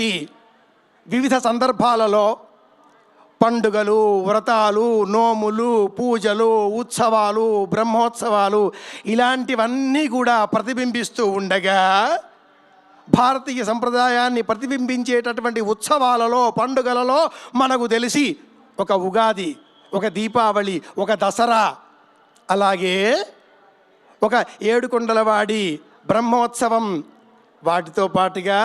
వచ్చేటటువంటి వివిధ సందర్భాలలో పండుగలు వ్రతాలు నోములు పూజలు ఉత్సవాలు బ్రహ్మోత్సవాలు ఇలాంటివన్నీ కూడా ప్రతిబింబిస్తూ ఉండగా భారతీయ సంప్రదాయాన్ని ప్రతిబింబించేటటువంటి ఉత్సవాలలో పండుగలలో మనకు తెలిసి ఒక ఉగాది ఒక దీపావళి ఒక దసరా అలాగే ఒక ఏడుకొండలవాడి బ్రహ్మోత్సవం వాటితో పాటుగా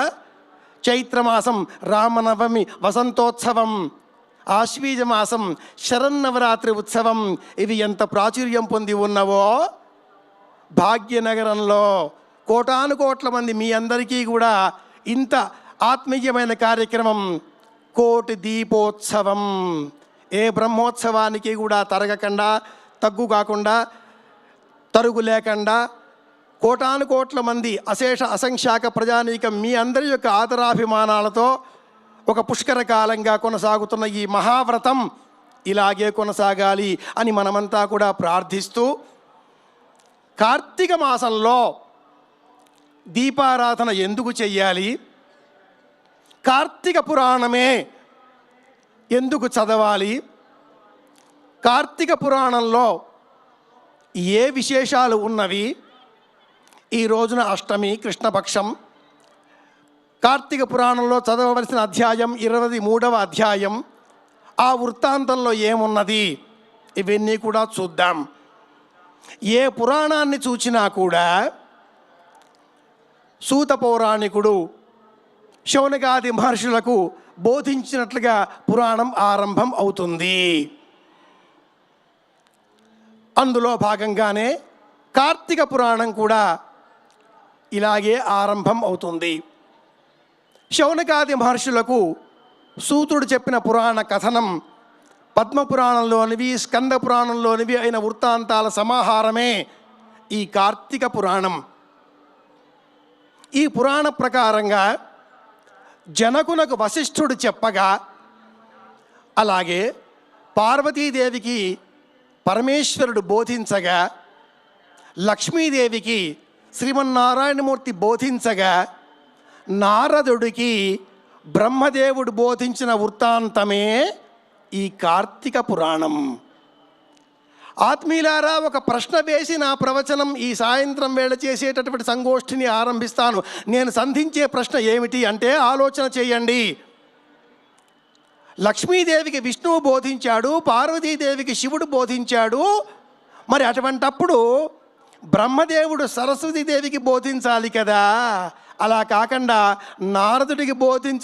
చైత్రమాసం రామనవమి వసంతోత్సవం ఆశ్వీజమాసం శరన్నవరాత్రి ఉత్సవం ఇవి ఎంత ప్రాచుర్యం పొంది ఉన్నవో భాగ్యనగరంలో కోటాను కోట్ల మంది మీ అందరికీ కూడా ఇంత ఆత్మీయమైన కార్యక్రమం కోటి దీపోత్సవం. ఏ బ్రహ్మోత్సవానికి కూడా తరగకుండా తగ్గు కాకుండా తరుగు లేకుండా కోటాను కోట్ల మంది అశేష అసంఖ్యాక ప్రజానీకం మీ అందరి యొక్క ఆదరాభిమానాలతో ఒక పుష్కర కాలంగా కొనసాగుతున్న ఈ మహావ్రతం ఇలాగే కొనసాగాలి అని మనమంతా కూడా ప్రార్థిస్తూ కార్తీక మాసంలో దీపారాధన ఎందుకు చెయ్యాలి? కార్తీక పురాణమే ఎందుకు చదవాలి? కార్తీక పురాణంలో ఏ విశేషాలు ఉన్నవి? ఈ రోజున అష్టమి కృష్ణపక్షం కార్తీక పురాణంలో చదవవలసిన అధ్యాయం ఇరవై మూడవ అధ్యాయం. ఆ వృత్తాంతంలో ఏమున్నది? ఇవన్నీ కూడా చూద్దాం. ఏ పురాణాన్ని చూచినా కూడా సూత పౌరాణికుడు శౌనకాది మహర్షులకు బోధించినట్లుగా పురాణం ఆరంభం అవుతుంది. అందులో భాగంగానే కార్తీక పురాణం కూడా ఇలాగే ఆరంభం అవుతుంది. శౌనకాది మహర్షులకు సూతుడు చెప్పిన పురాణ కథనం పద్మపురాణంలోనివి స్కంద పురాణంలోనివి అయిన వృత్తాంతాల సమాహారమే ఈ కార్తీక పురాణం. ఈ పురాణ ప్రకారంగా జనకునకు వశిష్ఠుడు చెప్పగా అలాగే పార్వతీదేవికి పరమేశ్వరుడు బోధించగా లక్ష్మీదేవికి శ్రీమన్నారాయణమూర్తి బోధించగా నారదుడికి బ్రహ్మదేవుడు బోధించిన వృత్తాంతమే ఈ కార్తీక పురాణం. ఆత్మీయులారా ఒక ప్రశ్న వేసి నా ప్రవచనం ఈ సాయంత్రం వేళ చేసేటటువంటి సంగోష్ఠిని ఆరంభిస్తాను. నేను సంధించే ప్రశ్న ఏమిటి అంటే ఆలోచన చేయండి. లక్ష్మీదేవికి విష్ణువు బోధించాడు పార్వతీదేవికి శివుడు బోధించాడు. మరి అటువంటప్పుడు బ్రహ్మదేవుడు సరస్వతీదేవికి బోధించాలి కదా. అలా కాకుండా నారదుడికి బోధించ